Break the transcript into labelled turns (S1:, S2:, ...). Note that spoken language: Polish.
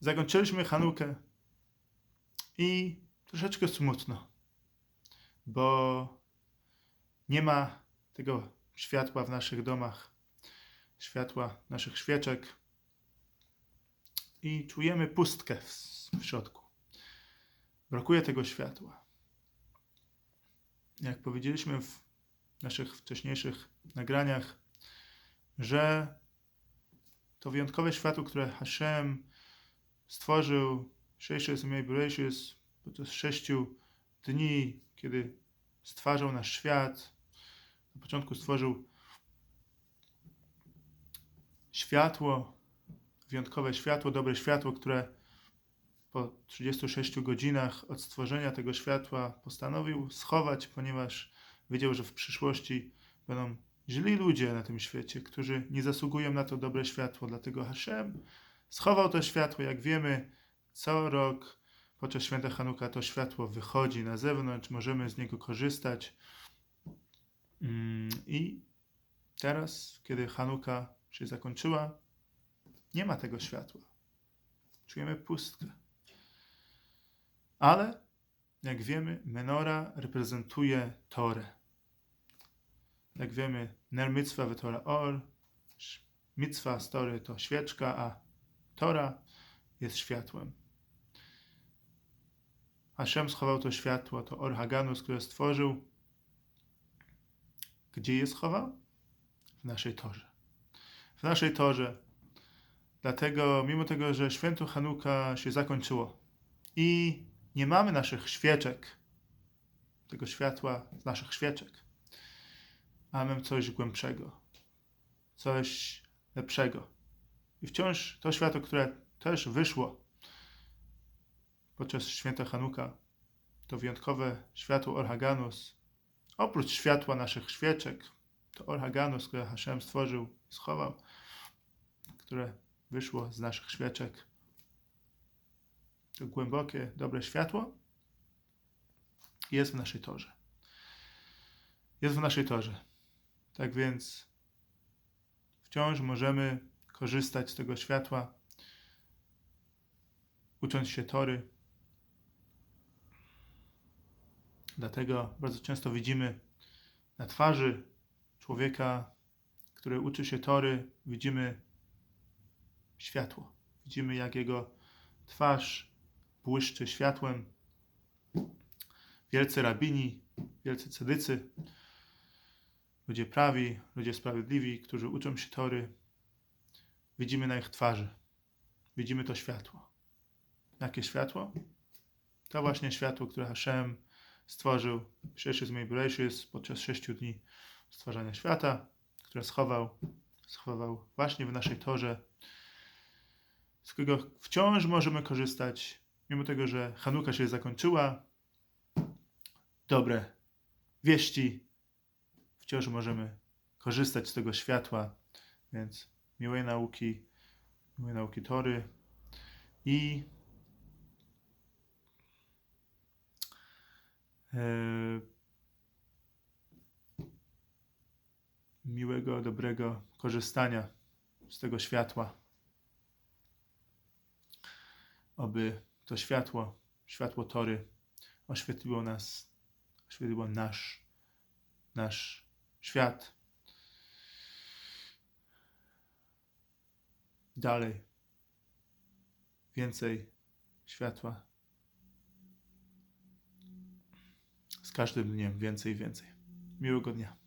S1: zakończyliśmy Hanukę i troszeczkę smutno, bo nie ma tego światła w naszych domach, światła naszych świeczek i czujemy pustkę w, w środku. Brakuje tego światła. Jak powiedzieliśmy w naszych wcześniejszych nagraniach, że to wyjątkowe światło, które Hashem stworzył Sześcius i Bereshis podczas sześciu dni, kiedy stwarzał nasz świat. Na początku stworzył światło, wyjątkowe światło, dobre światło, które po 36 godzinach od stworzenia tego światła postanowił schować, ponieważ wiedział, że w przyszłości będą źli ludzie na tym świecie, którzy nie zasługują na to dobre światło. Dlatego Hashem schował to światło. Jak wiemy, co rok podczas święta Hanuka to światło wychodzi na zewnątrz, możemy z niego korzystać. Mm, I teraz, kiedy Hanuka się zakończyła, nie ma tego światła. Czujemy pustkę. Ale, jak wiemy, menora reprezentuje Torę. Jak wiemy, ner mitzvah w Torah or, mitzvah z Tory to świeczka, a Tora jest światłem. Hashem schował to światło, to Or Haganus, które stworzył. Gdzie je schował? W naszej Torze. W naszej Torze. Dlatego, mimo tego, że święto Hanuka się zakończyło i nie mamy naszych świeczek, tego światła z naszych świeczek, mamy coś głębszego, coś lepszego. I wciąż to światło, które też wyszło podczas święta Hanuka, to wyjątkowe światło Orhaganus, oprócz światła naszych świeczek, to Orhaganus, które Hashem stworzył i schował, które wyszło z naszych świeczek, to głębokie, dobre światło jest w naszej torze. Jest w naszej torze. Tak więc wciąż możemy korzystać z tego światła, ucząc się tory. Dlatego bardzo często widzimy na twarzy człowieka, który uczy się tory, widzimy światło. Widzimy, jak jego twarz błyszczy światłem. Wielcy rabini, wielcy cedycy, ludzie prawi, ludzie sprawiedliwi, którzy uczą się tory, widzimy na ich twarzy. Widzimy to światło. Jakie światło? To właśnie światło, które Hashem stworzył Sheshis Meibreshis podczas sześciu dni stwarzania świata, które schował, schował właśnie w naszej torze, z którego wciąż możemy korzystać, mimo tego, że Hanuka się zakończyła. Dobre wieści, wciąż możemy korzystać z tego światła, więc miłej nauki, miłej nauki Tory i e, miłego, dobrego korzystania z tego światła. Oby to światło, światło Tory oświetliło nas, oświetliło nasz, nasz świat. Dalej. Więcej światła. Z każdym dniem więcej i więcej. Miłego dnia.